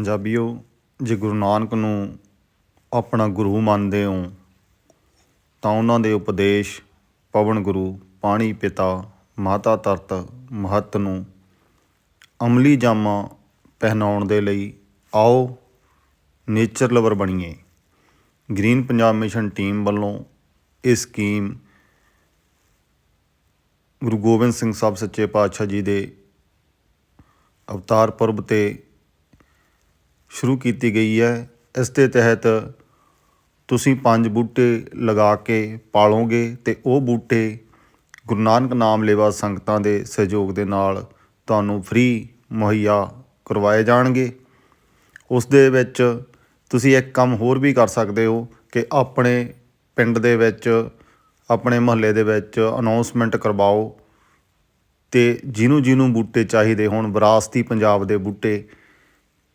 ਪੰਜਾਬੀਓ, ਜੇ ਗੁਰੂ ਨਾਨਕ ਨੂੰ ਆਪਣਾ ਗੁਰੂ ਮੰਨਦੇ ਹੋ, ਤਾਂ ਉਹਨਾਂ ਦੇ ਉਪਦੇਸ਼ ਪਵਨ ਗੁਰੂ, ਪਾਣੀ ਪਿਤਾ, ਮਾਤਾ ਤਰਤ ਮਹੱਤ ਨੂੰ ਅਮਲੀ ਜਾਮਾ ਪਹਿਨਾਉਣ ਦੇ ਲਈ ਆਓ ਨੇਚਰ ਲਵਰ ਬਣੀਏ। ਗ੍ਰੀਨ ਪੰਜਾਬ ਮਿਸ਼ਨ ਟੀਮ ਵੱਲੋਂ ਇਹ ਸਕੀਮ ਗੁਰੂ ਗੋਬਿੰਦ ਸਿੰਘ ਸਾਹਿਬ ਸੱਚੇ ਪਾਤਸ਼ਾਹ ਜੀ ਦੇ ਅਵਤਾਰ ਪੁਰਬ ਤੇ ਸ਼ੁਰੂ ਕੀਤੀ ਗਈ ਹੈ। ਇਸ ਦੇ ਤਹਿਤ ਤੁਸੀਂ ਪੰਜ ਬੂਟੇ ਲਗਾ ਕੇ ਪਾਲੋਗੇ ਤੇ ਉਹ ਬੂਟੇ ਗੁਰੂ ਨਾਨਕ ਨਾਮ ਲੇਵਾ ਸੰਗਤਾਂ ਦੇ ਸਹਿਯੋਗ ਦੇ ਨਾਲ ਤੁਹਾਨੂੰ ਫ੍ਰੀ ਮੁਹੱਈਆ ਕਰਵਾਏ ਜਾਣਗੇ। ਉਸ ਦੇ ਵਿੱਚ ਤੁਸੀਂ ਇੱਕ ਕੰਮ ਹੋਰ ਵੀ ਕਰ ਸਕਦੇ ਹੋ ਕਿ ਆਪਣੇ ਪਿੰਡ ਦੇ ਵਿੱਚ, ਆਪਣੇ ਮੁਹੱਲੇ ਦੇ ਵਿੱਚ ਅਨਾਉਂਸਮੈਂਟ ਕਰਵਾਓ ਤੇ ਜਿਹਨੂੰ ਜਿਹਨੂੰ ਬੂਟੇ ਚਾਹੀਦੇ ਹੋਣ, ਵਿਰਾਸਤੀ ਪੰਜਾਬ ਦੇ ਬੂਟੇ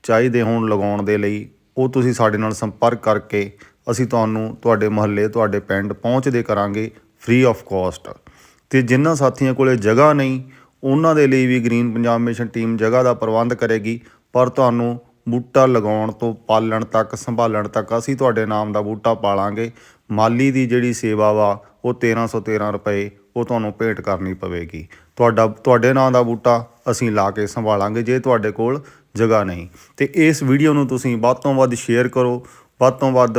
ਚਾਹੀਦੇ ਹੋਣ ਲਗਾਉਣ ਦੇ ਲਈ ਉਹ ਤੁਸੀਂ ਸਾਡੇ ਨਾਲ ਸੰਪਰਕ ਕਰਕੇ ਅਸੀਂ ਤੁਹਾਨੂੰ ਤੁਹਾਡੇ ਮੁਹੱਲੇ, ਤੁਹਾਡੇ ਪਿੰਡ ਪਹੁੰਚਦੇ ਕਰਾਂਗੇ ਫ੍ਰੀ ਆਫ ਕਾਸਟ ਤੇ ਜਿਨ੍ਹਾਂ ਸਾਥੀਆਂ ਕੋਲੇ ਜਗ੍ਹਾ ਨਹੀਂ, ਉਹਨਾਂ ਦੇ ਲਈ ਵੀ ਗ੍ਰੀਨ ਪੰਜਾਬ ਮਿਸ਼ਨ ਟੀਮ ਜਗ੍ਹਾ ਦਾ ਪ੍ਰਬੰਧ ਕਰੇਗੀ, ਪਰ ਤੁਹਾਨੂੰ ਬੂਟਾ ਲਗਾਉਣ ਤੋਂ ਪਾਲਣ ਤੱਕ, ਸੰਭਾਲਣ ਤੱਕ ਅਸੀਂ ਤੁਹਾਡੇ ਨਾਮ ਦਾ ਬੂਟਾ ਪਾਲਾਂਗੇ। ਮਾਲੀ ਦੀ ਜਿਹੜੀ ਸੇਵਾ ਵਾ, ਉਹ 1313 ਰੁਪਏ ਉਹ ਤੁਹਾਨੂੰ ਭੇਟ ਕਰਨੀ ਪਵੇਗੀ। ਤੁਹਾਡਾ, ਤੁਹਾਡੇ ਨਾਂ ਦਾ ਬੂਟਾ ਅਸੀਂ ਲਾ ਕੇ ਸੰਭਾਲਾਂਗੇ, ਜੇ ਤੁਹਾਡੇ ਕੋਲ ਜਗ੍ਹਾ ਨਹੀਂ। ਤੇ ਇਸ ਵੀਡੀਓ ਨੂੰ ਤੁਸੀਂ ਵੱਧ ਤੋਂ ਵੱਧ ਸ਼ੇਅਰ ਕਰੋ, ਵੱਧ ਤੋਂ ਵੱਧ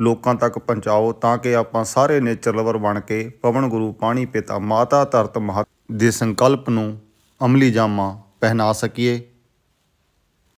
ਲੋਕਾਂ ਤੱਕ ਪਹੁੰਚਾਓ ਤਾਂ ਕਿ ਆਪਾਂ ਸਾਰੇ ਨੇਚਰ ਲਵਰ ਬਣ ਕੇ ਪਵਨ ਗੁਰੂ, ਪਾਣੀ ਪਿਤਾ, ਮਾਤਾ ਧਰਤ ਮਹਤ ਦੇ ਸੰਕਲਪ ਨੂੰ ਅਮਲੀ ਜਾਮਾ ਪਹਿਨਾ ਸਕੀਏ।